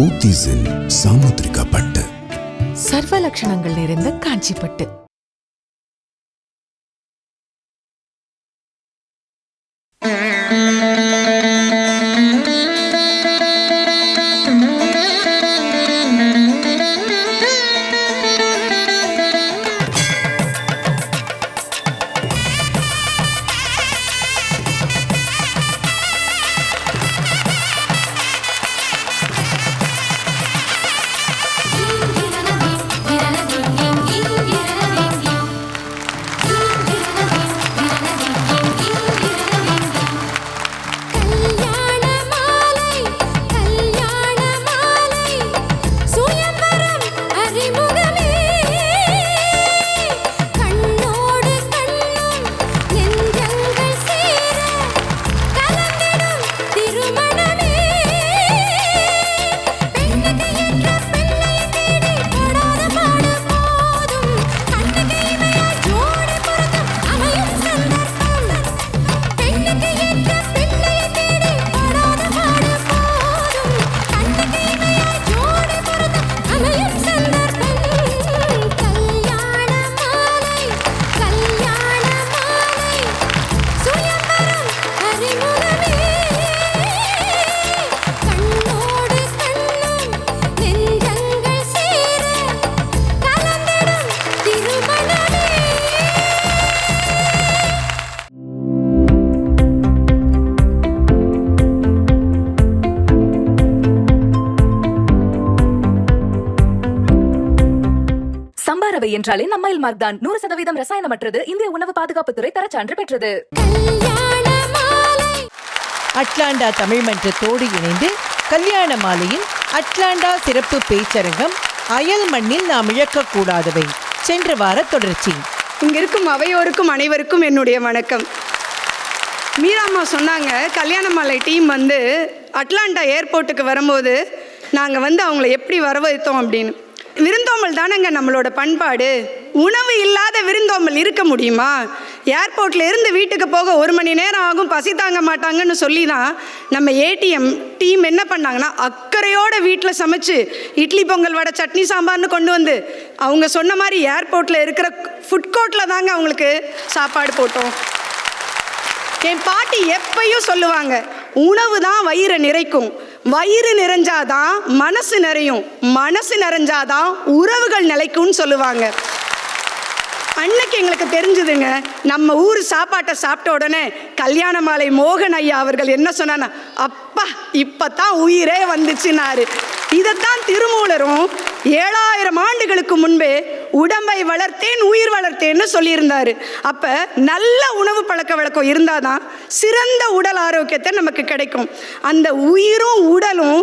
போத்தீஸின் சாமுத்திரிகா பட்டு. சர்வ லட்சணங்கள் நிறைந்த காஞ்சிப்பட்டு. என்றாலே நம்மைல் மார்க் தான் நூறு சதவீதம் ரசாயனமற்றது. இந்திய உணவு பாதுகாப்புத்துறை தரச்சான்று பெற்றது. கல்யாண மாலை அட்லாண்டா தமிழ் மன்றத்தோடு இணைந்து கல்யாண மாலையின் அட்லாண்டா சிறப்பு பேச்சரங்கம் அயல் மண்ணில் நாம் இழக்கக்கூடாதவை. சென்ற வார தொடர்ச்சி. இங்க இருக்கும் அவையோருக்கும் அனைவருக்கும் என்னுடைய வணக்கம். மீராம்மா சொன்னாங்க கல்யாணமாலை டீம் வந்து அட்லாண்டா ஏர்போர்ட்டுக்கு வரும்போது நாங்கள் வந்து அவங்கள எப்படி வரவேற்றோம் அப்படின்னு. விருந்தோம்பல் தானங்க நம்மளோட பண்பாடு. உணவு இல்லாத விருந்தோம்பல் இருக்க முடியுமா? ஏர்போர்ட்ல இருந்து வீட்டுக்கு போக ஒரு மணி நேரம் ஆகும் பசி தாங்க மாட்டாங்கன்னு சொல்லி தான் நம்ம ஏடிஎம் டீம் என்ன பண்ணாங்கன்னா அக்கறையோட வீட்டில் சமைச்சு இட்லி பொங்கல் வடை சட்னி சாம்பார்னு கொண்டு வந்து அவங்க சொன்ன மாதிரி ஏர்போர்ட்டில் இருக்கிற ஃபுட் கோர்ட்டில் தாங்க அவங்களுக்கு சாப்பாடு போட்டோம். என் பாட்டி எப்பயும் சொல்லுவாங்க உணவு தான் வயிறை நிறைக்கும். வயிறு நிறைஞ்சாதான் மனசு நிறையும். மனசு நிறைஞ்சாதான் உறவுகள் நிலைக்கும்னு சொல்லுவாங்க. அன்னைக்கு எங்களுக்கு தெரிஞ்சுதுங்க நம்ம ஊர் சாப்பாட்டை சாப்பிட்ட உடனே கல்யாண மாலை மோகன் ஐயா அவர்கள் என்ன சொன்னானா அப்பா இப்பதான் உயிரே வந்துச்சுனாரு இதைத்தான் திருமூலரும் ஏழாயிரம் ஆண்டுகளுக்கு முன்பே உடம்பை வளர்த்தேன் உயிர் வளர்த்தேன்னு சொல்லியிருந்தார். அப்போ நல்ல உணவு பழக்க வழக்கம் இருந்தால் தான் சிறந்த உடல் ஆரோக்கியத்தை நமக்கு கிடைக்கும். அந்த உயிரும் உடலும்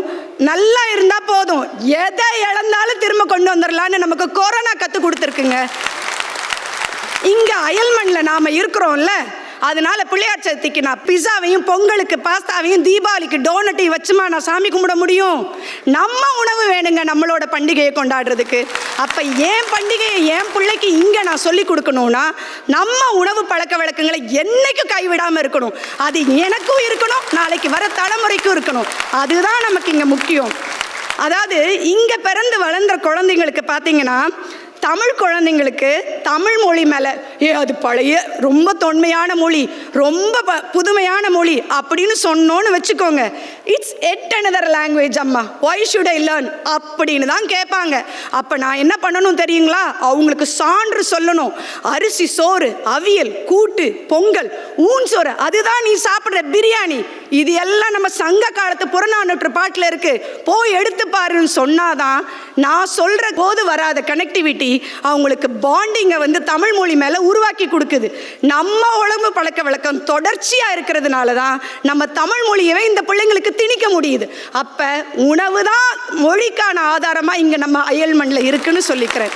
நல்லா இருந்தால் போதும். எதை இழந்தாலும் திரும்ப கொண்டு வந்துடலான்னு நமக்கு கொரோனா கற்றுக் கொடுத்துருக்குங்க. இங்கே அயல்மண்ணில் நாம் இருக்கிறோம்ல அதனால பிள்ளையார் சதுர்த்திக்கு நான் பிஸாவையும் பொங்கலுக்கு பாஸ்தாவையும் தீபாவளிக்கு டோனட்டையும் வச்சுமா நான் சாமி கும்பிட முடியும்? நம்ம உணவு வேணுங்க நம்மளோட பண்டிகையை கொண்டாடுறதுக்கு. அப்போ ஏன் பண்டிகையை என் பிள்ளைக்கு இங்கே நான் சொல்லி கொடுக்கணும்னா நம்ம உணவு பழக்க வழக்கங்களை என்னைக்கு கைவிடாமல் இருக்கணும். அது எனக்கும் இருக்கணும் நாளைக்கு வர தலைமுறைக்கும் இருக்கணும். அதுதான் நமக்கு இங்கே முக்கியம். அதாவது இங்கே பிறந்து வளர்ந்த குழந்தைங்களுக்கு பார்த்தீங்கன்னா தமிழ் குழந்தைங்களுக்கு தமிழ் மொழி மேலே ஏ அது பழைய ரொம்ப தொன்மையான மொழி ரொம்ப ப- புதுமையான மொழி அப்படின்னு சொன்னோன்னு வச்சுக்கோங்க. இட்ஸ் எட் அனதர் லாங்குவேஜ் அம்மா. ஒய் ஷுட் ஐ லேர்ன் அப்படின்னு தான் கேட்பாங்க. அப்போ நான் என்ன பண்ணணும் தெரியுங்களா? அவங்களுக்கு சான்று சொல்லணும். அரிசி சோறு அவியல் கூட்டு பொங்கல் ஊன் சோறு அதுதான் நீ சாப்பிட்ற பிரியாணி. இது எல்லாம் நம்ம சங்க காலத்து புறநானூற்று பாட்டில் இருக்குது போய் எடுத்து பாருன்னு சொன்னாதான் நான் சொல்கிற போது வராத கனெக்டிவிட்டி அவங்களுக்கு பாண்டிங்கை வந்து தமிழ் மொழி மேலே உருவாக்கி கொடுக்குது. நம்ம உடம்பு பழக்க வழக்கம் தொடர்ச்சியாக இருக்கிறதுனால தான் நம்ம தமிழ் மொழியவே இந்த பிள்ளைங்களுக்கு திணிக்க முடியுது. அப்போ உணவு தான் மொழிக்கான ஆதாரமாக இங்கே நம்ம அயல் மண்ணில் இருக்குன்னு சொல்லிக்கிறேன்.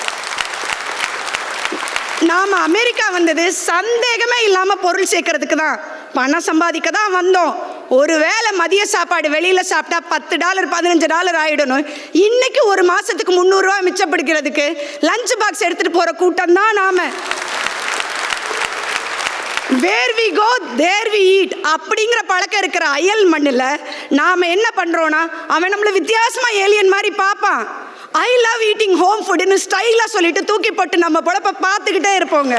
நாம் அமெரிக்கா வந்தது சந்தேகமே இல்லாமல் பொருள் சேர்க்கறதுக்கு தான். பணம் சம்பாதிக்க தான் வந்தோம். ஒருவேளை மதிய சாப்பாடு வெளியில் சாப்பிட்டா பத்து டாலர் பதினஞ்சு டாலர் ஆகிடணும் இன்னைக்கு ஒரு மாதத்துக்கு முந்நூறுரூவா மிச்சப்படுக்கிறதுக்கு லஞ்ச் பாக்ஸ் எடுத்துகிட்டு போகிற கூட்டம் தான் நாம். Where we go there we eat அப்படிங்கிற பழக்கம் இருக்கிற அயல் மண்ணில் நாம் என்ன பண்ணுறோன்னா அவன் நம்மளை வித்தியாசமாக ஏலியன் மாதிரி பார்ப்பான். ஐ லவ் ஈட்டிங் ஹோம் ஃபுட்னு ஸ்டைலாக சொல்லிட்டு தூக்கி போட்டு நம்ம பொழப்ப பார்த்துக்கிட்டே இருப்போங்க.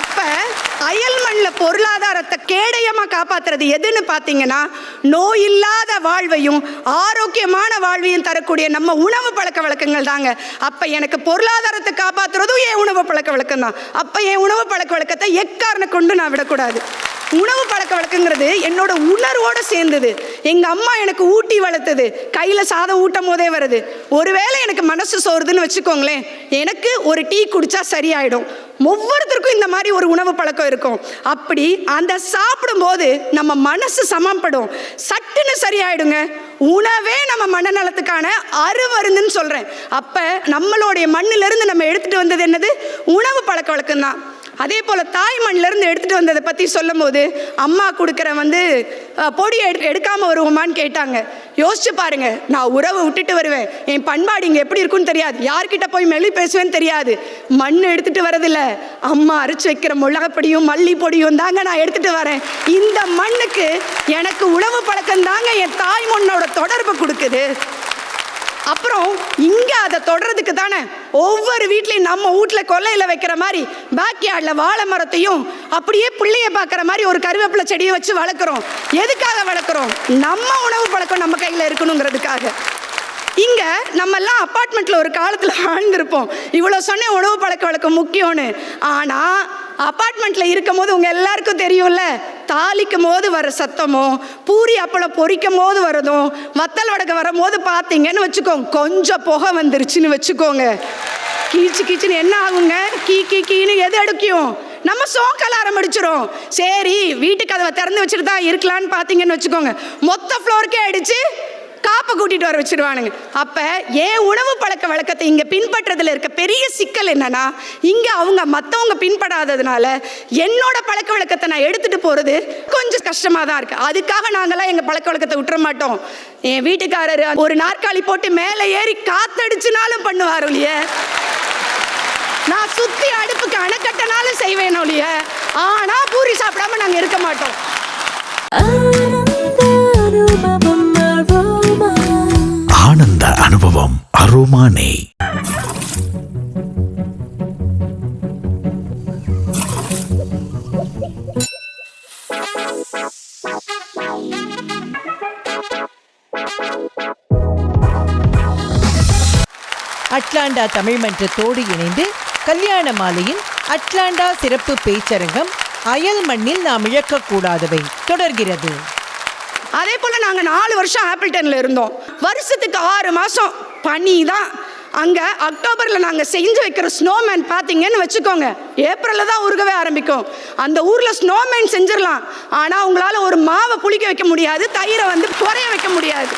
அப்போ அயல் மண்ணில் பொருளாதாரத்தை கேடயமாக காப்பாத்துறது எதுன்னு பார்த்தீங்கன்னா நோய் இல்லாத வாழ்வையும் ஆரோக்கியமான வாழ்வையும் தரக்கூடிய நம்ம உணவு பழக்க வழக்கங்கள் தாங்க. அப்போ எனக்கு பொருளாதாரத்தை காப்பாத்துறதும் என் உணவு பழக்க வழக்கம் தான் அப்போ என் உணவு பழக்க வழக்கத்தை எக்காரணம் கொண்டு நான் விடக்கூடாது. உணவு பழக்க வழக்கங்கிறது என்னோட உணர்வோடு சேர்ந்தது. எங்கள் அம்மா எனக்கு ஊட்டி வளர்த்தது. கையில் சாதம் ஊட்டும் போதே வருது. ஒருவேளை எனக்கு மனசு சோறுதுன்னு வச்சுக்கோங்களேன் எனக்கு ஒரு டீ குடித்தா சரியாயிடும். ஒவ்வொருத்தருக்கும் இந்த மாதிரி ஒரு உணவு பழக்கம் இருக்கும். அப்படி அந்த சாப்பிடும்போது நம்ம மனசு சமப்படும் சட்டுன்னு சரியாயிடுங்க. உணவே நம்ம மனநலத்துக்கான அருமருந்துன்னு சொல்றேன். அப்ப நம்மளுடைய மண்ணிலிருந்து நம்ம எடுத்துட்டு வந்தது என்னது? உணவு பழக்க வழக்கம் தான் அதே போல் தாய் மண்ணிலேருந்து எடுத்துகிட்டு வந்ததை பற்றி சொல்லும்போது அம்மா கொடுக்குற வந்து பொடி பொடியை எடு எடுக்காமல் வருவோமான்னு கேட்டாங்க. யோசிச்சு பாருங்க. நான் உறவை விட்டுட்டு வருவேன். என் பண்பாடு இங்கே எப்படி இருக்குன்னு தெரியாது. யார்கிட்ட போய் மெல்லி பேசுவேன்னு தெரியாது. மண் எடுத்துகிட்டு வரதில்ல. அம்மா அரைச்சி வைக்கிற மிளகப்பொடியும் மல்லி பொடியும் தாங்க நான் எடுத்துகிட்டு வரேன். இந்த மண்ணுக்கு எனக்கு உணவு பழக்கம் தாங்க என் தாய் மண்ணோட தொடர்பு கொடுக்குது. அப்புறம் இங்க அதை தொடறதுக்கு தானே ஒவ்வொரு வீட்லயும் நம்ம வீட்ல கொல்லையில வைக்கிற மாதிரி பேக்யார்ட்ல வாழை மரத்தையும் அப்படியே பிள்ளைய பார்க்குற மாதிரி ஒரு கருவேப்பிலை செடியை வச்சு வளர்க்குறோம். எதுக்காக வளர்க்குறோம்? நம்ம உணவு பழக்கம் நம்ம கையில் இருக்கணுங்கிறதுக்காக. இங்க நம்ம எல்லாம் அப்பார்ட்மெண்ட்ல ஒரு காலத்துல வாழ்ந்திருப்போம். இவ்வளவு சொன்னேன் உணவு பழக்க வழக்கம் முக்கியம்னு. ஆனா அப்பார்ட்மெண்ட்ல இருக்கும் போது உங்க எல்லாருக்கும் தெரியும்ல? தாளிக்கும் போது வர சத்தமும் பூரி அப்பளம் பொரிக்கும் போது வரதும் வத்தல் வடக்கு வரும்போது பார்த்தீங்கன்னு வச்சுக்கோங்க. கொஞ்சம் புகை வந்துருச்சுன்னு வச்சுக்கோங்க. கீச்சு கீச்சுன்னு என்ன ஆகுங்க? கீ கீ கீன்னு எது அடுக்கியும் நம்ம சோக்கல் ஆரம்பிச்சிடும் சரி வீட்டு கதவை திறந்து வச்சுட்டு தான் இருக்கலான்னு பார்த்தீங்கன்னு வச்சுக்கோங்க. மொத்த ஃப்ளோருக்கே அடிச்சு காப்பை கூட்டிட்டு வர வச்சிருவானுங்க. அப்ப ஏன் உணவு பழக்க வழக்கத்தை இங்க பின்பற்றதுல இருக்க பெரிய சிக்கல் என்னன்னா இங்க அவங்க மத்தவங்க பின்படாததுனால என்னோட பழக்க வழக்கத்தை நான் எடுத்துட்டு போறது கொஞ்சம் கஷ்டமா தான் இருக்கு. அதுக்காக நாங்கெல்லாம் எங்க பழக்க வழக்கத்தை விட்டுற மாட்டோம். என் வீட்டுக்காரரு ஒரு நாற்காலி போட்டு மேலே ஏறி காத்தடிச்சுனாலும் பண்ணுவார் ஒழிய. நான் சுத்தி அடுப்புக்கு அணைக்கட்டனாலும் செய்வேன் ஒழிய. ஆனா பூரி சாப்பிடாம நாங்க இருக்க மாட்டோம். ஆனந்த அனுபவம். அரோமானே. அட்லாண்டா தமிழ் மன்றத்தோடு இணைந்து கல்யாண மாலையின் அட்லாண்டா சிறப்பு பேச்சரங்கம் அயல் மண்ணில் நாம் இழக்கக்கூடாதவை தொடர்கிறது. அதே போல் நாங்கள் நாலு வருஷம் ஆப்பிள்டனில் இருந்தோம். வருஷத்துக்கு ஆறு மாதம் பனி தான். அங்கே அக்டோபரில் நாங்கள் செஞ்சு வைக்கிற ஸ்னோமேன் பார்த்தீங்கன்னு வச்சுக்கோங்க. ஏப்ரலில் தான் உருகவே ஆரம்பிக்கும். அந்த ஊரில் ஸ்னோமேன் செஞ்சிடலாம். ஆனால் உங்களால் ஒரு மாவை புளிக்க வைக்க முடியாது தயிரை வந்து குறைய வைக்க முடியாது.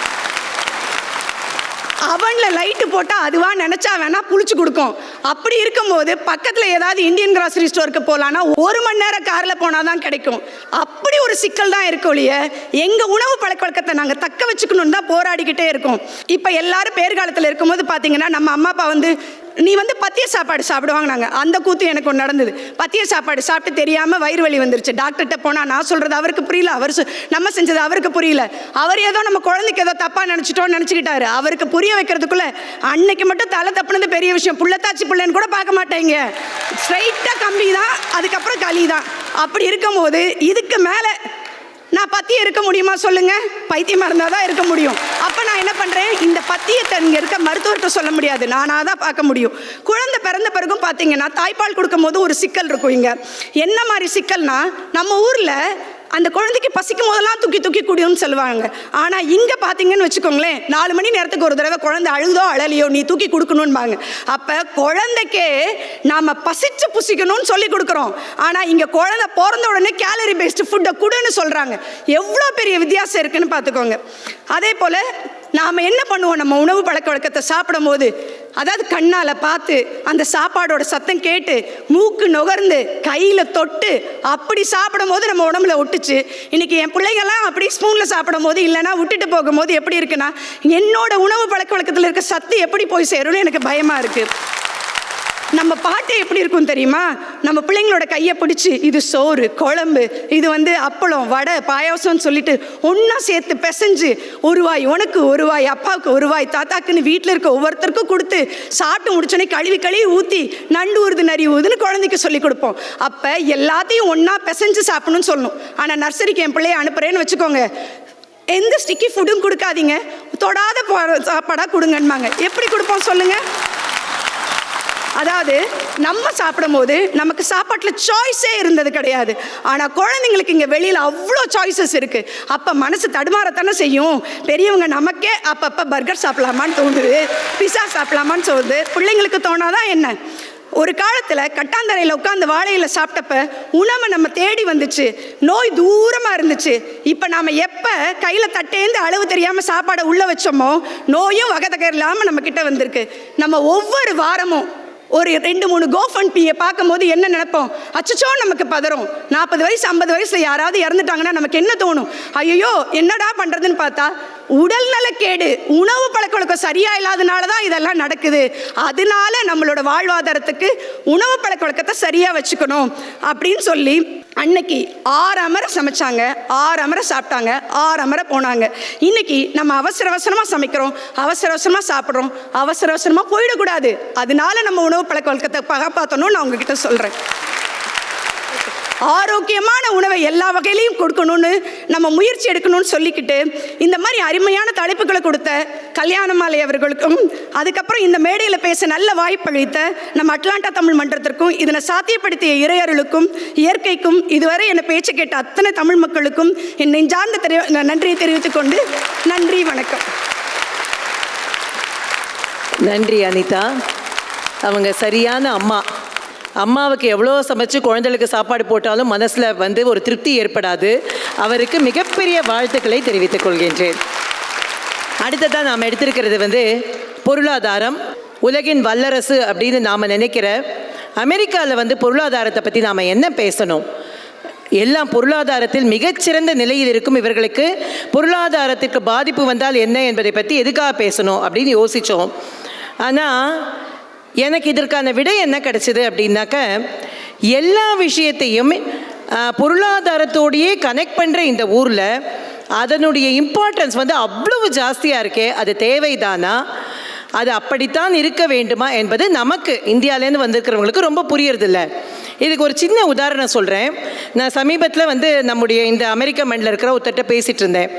அவனில் லைட்டு போட்டால் அதுவாக நினச்சா வேணால் புளிச்சு கொடுக்கும். அப்படி இருக்கும்போது பக்கத்தில் ஏதாவது இந்தியன் கிராசரி ஸ்டோருக்கு போகலான்னா ஒரு மணி நேரம் காரில் போனால் தான் கிடைக்கும். அப்படி ஒரு சிக்கல் தான் இருக்கும் ஒழிய எங்கள் உணவு பழக்க வழக்கத்தை நாங்கள் தக்க வச்சுக்கணும்னு தான் போராடிக்கிட்டே இருக்கோம். இப்போ எல்லாரும் பேர்காலத்தில் இருக்கும்போது பார்த்தீங்கன்னா நம்ம அம்மா அப்பா வந்து நீ வந்து பத்திய சாப்பாடு சாப்பிடுவாங்க நாங்கள் அந்த கூத்து எனக்கு ஒன்று நடந்தது. பத்திய சாப்பாடு சாப்பிட்டு தெரியாமல் வயிறு வலி வந்துருச்சு. டாக்டர்கிட்ட போனால் நான் சொல்கிறது அவருக்கு புரியல. அவர் சொ- நம்ம செஞ்சது அவருக்கு புரியல. அவர் ஏதோ நம்ம குழந்தைக்கு ஏதோ தப்பாக நினச்சிட்டோன்னு நினச்சிக்கிட்டாரு. அவருக்கு புரிய வைக்கிறதுக்குள்ள அன்னைக்கு மட்டும் தலை தப்புனது பெரிய விஷயம். புள்ளத்தாச்சி பிள்ளைன்னு கூட பார்க்க மாட்டேங்க. ஸ்ட்ரைட்டாக கம்பி தான் அதுக்கப்புறம் களி தான் அப்படி இருக்கும்போது இதுக்கு மேலே நான் பத்தியம் இருக்க முடியுமா சொல்லுங்க? பைத்தியமா இருந்தால் தான் இருக்க முடியும். அப்போ நான் என்ன பண்ணுறேன் இந்த பத்தியத்தை இங்கே இருக்க மருத்துவர்கிட்ட சொல்ல முடியாது. நானாக தான் பார்க்க முடியும். குழந்தை பிறந்த பிறகும் பார்த்தீங்கன்னா தாய்ப்பால் கொடுக்கும் போது ஒரு சிக்கல் இருக்கும் இங்கே. என்ன மாதிரி சிக்கல்னா நம்ம ஊரில் அந்த குழந்தைக்கு பசிக்கும் போதெல்லாம் தூக்கி தூக்கி குடியும்னு சொல்லுவாங்க. ஆனால் இங்கே பார்த்தீங்கன்னு வச்சுக்கோங்களேன் நாலு மணி நேரத்துக்கு ஒரு தடவை குழந்தை அழுதோ அழலையோ நீ தூக்கி கொடுக்கணும்பாங்க. அப்போ குழந்தைக்கே நாம் பசிச்சு புசிக்கணும்னு சொல்லி கொடுக்குறோம். ஆனால் இங்கே குழந்தை பிறந்த உடனே கேலரி பேஸ்டு ஃபுட்டை கொடுன்னு சொல்கிறாங்க எவ்வளோ பெரிய வித்தியாசம் இருக்குன்னு பார்த்துக்கோங்க அதே போல் நாம் என்ன பண்ணுவோம்? நம்ம உணவு பழக்க வழக்கத்தை சாப்பிடும் போது அதாவது கண்ணால் பார்த்து அந்த சாப்பாடோட சத்தம் கேட்டு மூக்கு நுகர்ந்து கையில் தொட்டு அப்படி சாப்பிடும் போது நம்ம உடம்புல ஒட்டுச்சு. இன்றைக்கி என் பிள்ளைங்கெல்லாம் அப்படி ஸ்பூனில் சாப்பிடும் போது இல்லைன்னா விட்டுட்டு போகும்போது எப்படி இருக்குன்னா என்னோட உணவு பழக்க வழக்கத்தில் இருக்க சத்து எப்படி போய் சேரும்னு எனக்கு பயமாக இருக்குது நம்ம பாட்டு எப்படி இருக்கும் தெரியுமா? நம்ம பிள்ளைங்களோட கையை பிடிச்சி இது சோறு குழம்பு இது வந்து அப்பளம் வடை பாயாசம்னு சொல்லிட்டு ஒன்றா சேர்த்து பிசைஞ்சு ஒரு வாய் உனக்கு ஒரு வாய் அப்பாவுக்கு ஒரு வாய் தாத்தாக்குன்னு வீட்டில் இருக்க ஒவ்வொருத்தருக்கும் கொடுத்து சாப்பிட்டு முடிச்சோடனே கழுவி கழுவி ஊற்றி நண்டு ஊறுது நரி ஊதுன்னு குழந்தைக்கு சொல்லி கொடுப்போம். அப்போ எல்லாத்தையும் ஒன்றா பிசைஞ்சு சாப்பிடணும்னு சொல்லணும். ஆனால் நர்சரிக்கு என் பிள்ளைய அனுப்புகிறேன்னு வச்சுக்கோங்க. எந்த ஸ்டிக்கி ஃபுட்டும் கொடுக்காதீங்க. தொடாத சாப்பாடாக கொடுங்கன்பாங்க. எப்படி கொடுப்போம் சொல்லுங்கள் அதாவது நம்ம சாப்பிடும்போது நமக்கு சாப்பாட்டில் சாய்ஸே இருந்தது கிடையாது. ஆனால் குழந்தைங்களுக்கு இங்கே வெளியில் அவ்வளோ சாய்ஸஸ் இருக்குது அப்போ மனசு தடுமாறத்தானே செய்யும். பெரியவங்க நமக்கே அப்பப்போ பர்கர் சாப்பிடலாமான்னு தோணுது பிஸா சாப்பிடலாமான்னு தோணுது. பிள்ளைங்களுக்கு தோணாதான் என்ன? ஒரு காலத்தில் கட்டாந்தரையில் உட்காந்து வாழையில் சாப்பிட்டப்ப உணவை நம்ம தேடி வந்துச்சு. நோய் தூரமாக இருந்துச்சு. இப்போ நாம் எப்போ கையில் தட்டேந்து அளவு தெரியாமல் சாப்பாடை உள்ளே வச்சோமோ நோயும் வகதகர் இல்லாமல் நம்ம கிட்ட வந்திருக்கு. நம்ம ஒவ்வொரு வாரமும் ஒரு ரெண்டு மூணு கோஃபன் பியை பார்க்கும்போது என்ன நினைப்போம்? அச்சச்சோ நமக்கு பதறும். நாற்பது வயசு ஐம்பது வயசு யாராவது இறந்துட்டாங்கன்னா நமக்கு என்ன தோணும்? ஐயோ என்னடா பண்ணுறதுன்னு பார்த்தா உடல் நலக்கேடு உணவு பழக்க வழக்கம் சரியா இல்லாதனால தான் இதெல்லாம் நடக்குது. அதனால நம்மளோட வாழ்வாதாரத்துக்கு உணவு பழக்க வழக்கத்தை சரியாக வச்சுக்கணும் அப்படின்னு சொல்லி அன்னைக்கு ஆறு அமரை சமைச்சாங்க ஆறு அமரை சாப்பிட்டாங்க ஆறு அமரை போனாங்க. இன்னைக்கு நம்ம அவசர அவசரமாக சமைக்கிறோம் அவசர அவசரமாக சாப்பிட்றோம் அவசர அவசரமாக போயிடக்கூடாது. அதனால நம்ம உணவு பழக்க வழக்கத்தை காப்பாற்றணும்னு நான் உங்ககிட்ட சொல்கிறேன் ஆரோக்கியமான உணவை எல்லா வகையிலையும் கொடுக்கணும்னு நம்ம முயற்சி எடுக்கணும்னு சொல்லிக்கிட்டு இந்த மாதிரி அருமையான தலைப்புகளை கொடுத்த கல்யாணமாலை அவர்களுக்கும் அதுக்கப்புறம் இந்த மேடையில் பேச நல்ல வாய்ப்பளித்த நம்ம அட்லாண்டா தமிழ் மன்றத்திற்கும் இதனை சாத்தியப்படுத்திய இறையர்களுக்கும் இயற்கைக்கும் இதுவரை என்னை பேச்சு கேட்ட அத்தனை தமிழ் மக்களுக்கும் என் நெஞ்சார்ந்த தெரி நன்றியை தெரிவித்துக் கொண்டு நன்றி வணக்கம். நன்றி அனிதா. அவங்க சரியான அம்மா. அம்மாவுக்கு எவ்வளோ சமைச்சு குழந்தைகளுக்கு சாப்பாடு போட்டாலும் மனசில் வந்து ஒரு திருப்தி ஏற்படாது. அவருக்கு மிகப்பெரிய வாழ்த்துக்களை தெரிவித்துக் கொள்கின்றேன். அடுத்ததாக நாம் எடுத்திருக்கிறது வந்து பொருளாதாரம். உலகின் வல்லரசு அப்படின்னு நாம் நினைக்கிற அமெரிக்காவில் வந்து பொருளாதாரத்தை பற்றி நாம் என்ன பேசணும்? எல்லாம் பொருளாதாரத்தில் மிகச்சிறந்த நிலையில் இருக்கும் இவர்களுக்கு பொருளாதாரத்திற்கு பாதிப்பு வந்தால் என்ன என்பதை பற்றி எதுக்காக பேசணும் அப்படின்னு யோசித்தோம் ஆனால் எனக்கு இதற்கான விடை என்ன கிடைச்சிது அப்படின்னாக்க எல்லா விஷயத்தையும் பொருளாதாரத்தோடையே கனெக்ட் பண்ணுற இந்த ஊரில் அதனுடைய இம்பார்ட்டன்ஸ் வந்து அவ்வளவு ஜாஸ்தியாக இருக்கே அது தேவைதானா? அது அப்படித்தான் இருக்க வேண்டுமா என்பது நமக்கு இந்தியாவிலேருந்து வந்திருக்கிறவங்களுக்கு ரொம்ப புரியறதில்லை. இதுக்கு ஒரு சின்ன உதாரணம் சொல்கிறேன் நான் சமீபத்தில் வந்து நம்முடைய இந்த அமெரிக்க மண்ணில் இருக்கிற ஒருத்தட்ட பேசிகிட்டு இருந்தேன்.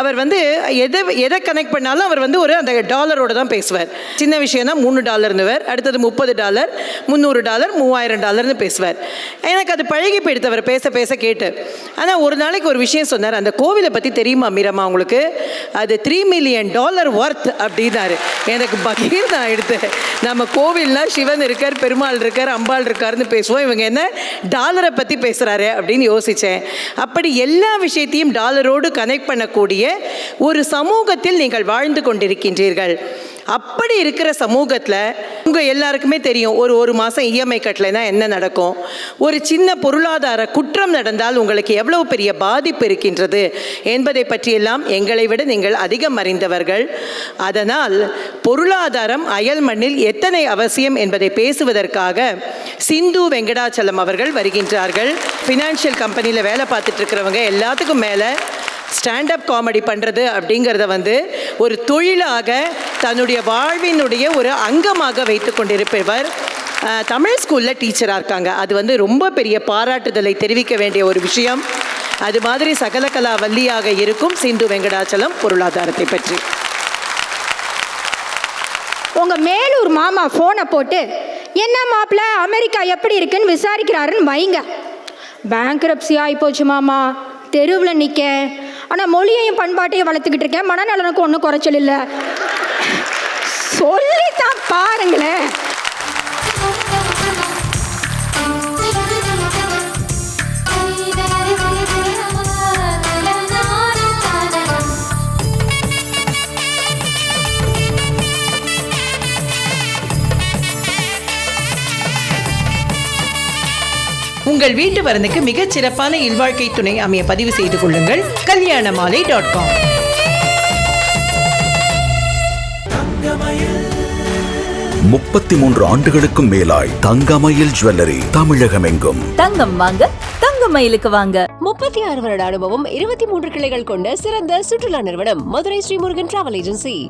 அவர் வந்து எதை எதை கனெக்ட் பண்ணாலும் அவர் வந்து ஒரு அந்த டாலரோட தான் பேசுவார். சின்ன விஷயம் தான் மூணு டாலர்னுவர் அடுத்தது முப்பது டாலர் முந்நூறு டாலர் மூவாயிரம் டாலர்னு பேசுவார். எனக்கு அது பழகி போயிடுத்து அவர் பேச பேச கேட்டு. ஆனால் ஒரு நாளைக்கு ஒரு விஷயம் சொன்னார். அந்த கோவிலை பற்றி தெரியுமா மீரம்மா உங்களுக்கு? அது த்ரீ மில்லியன் டாலர் ஒர்த் அப்படின்னாரு. எனக்கு பகீர் தான் எடுத்தேன் நம்ம கோவில்னா சிவன் இருக்கார் பெருமாள் இருக்கார் அம்பாள் இருக்காருன்னு பேசுவோம். இவங்க என்ன டாலரை பற்றி பேசுகிறாரு அப்படின்னு யோசித்தேன் அப்படி எல்லா விஷயத்தையும் டாலரோடு கனெக்ட் பண்ணக்கூடிய ஒரு சமூகத்தில் நீங்கள் வாழ்ந்து கொண்டிருக்கின்றீர்கள். அப்படி இருக்கிற சமூகத்தில் உங்கள் எல்லாருக்குமே தெரியும் ஒரு ஒரு மாதம் இஎம்ஐ கட்டலைன்னா என்ன நடக்கும்? ஒரு சின்ன பொருளாதார குற்றம் நடந்தால் உங்களுக்கு எவ்வளவு பெரிய பாதிப்பு இருக்கின்றது என்பதை பற்றியெல்லாம் எங்களை விட நீங்கள் அதிகம் அறிந்தவர்கள். அதனால் பொருளாதாரம் அயல் மண்ணில் எத்தனை அவசியம் என்பதை பேசுவதற்காக சிந்து வெங்கடாச்சலம் அவர்கள் வருகின்றார்கள். ஃபினான்ஷியல் கம்பெனியில் வேலை பார்த்துட்டு இருக்கிறவங்க எல்லாத்துக்கும் மேலே ஸ்டாண்டப் காமெடி பண்ணுறது அப்படிங்கிறத வந்து ஒரு தொழிலாக தன்னுடைய வாழ்வினுடைய ஒரு அங்கமாக வைத்து கொண்டிருப்பவர் தமிழ் ஸ்கூலில் டீச்சராக இருக்காங்க. அது வந்து ரொம்ப பெரிய பாராட்டுதலை தெரிவிக்க வேண்டிய ஒரு விஷயம். அது மாதிரி சகலகலா வள்ளியாக இருக்கும் சிந்து வெங்கடாச்சலம் பொருளாதாரத்தை பற்றி. உங்கள் மேலூர் மாமா ஃபோனை போட்டு என்ன மாப்பிள்ள அமெரிக்கா எப்படி இருக்குன்னு விசாரிக்கிறாருன்னு வைங்க. பேங்க்ரப்சி ஆகிப்போச்சு மாமா. தெருவில் நிற்க ஆனால் மொழியையும் பண்பாட்டையும் வளர்த்துக்கிட்டு இருக்கேன். மனநலனுக்கு ஒன்றும் குறைச்சல் இல்லை. சொல்லித்தான் பாருங்களேன். உங்கள் வீட்டு வரனுக்கு மிகச் சிறப்பான இல்வாழ்க்கை துணை அமைய பதிவு செய்து கொள்ளுங்கள். கல்யாண மாலை டாட் காம் முப்பத்தி மூன்று ஆண்டுகளுக்கும் மேலாய் தங்கமயில் ஜுவல்லரி தமிழகமெங்கும். தங்கம் வாங்க தங்க மயிலுக்கு வாங்க. முப்பத்தி ஆறு வருட அனுபவம் இருபத்தி மூன்று கிளைகள் கொண்ட சிறந்த சுற்றுலா நிறுவனம் மதுரை ஸ்ரீமுருகன் டிராவல் ஏஜென்சி.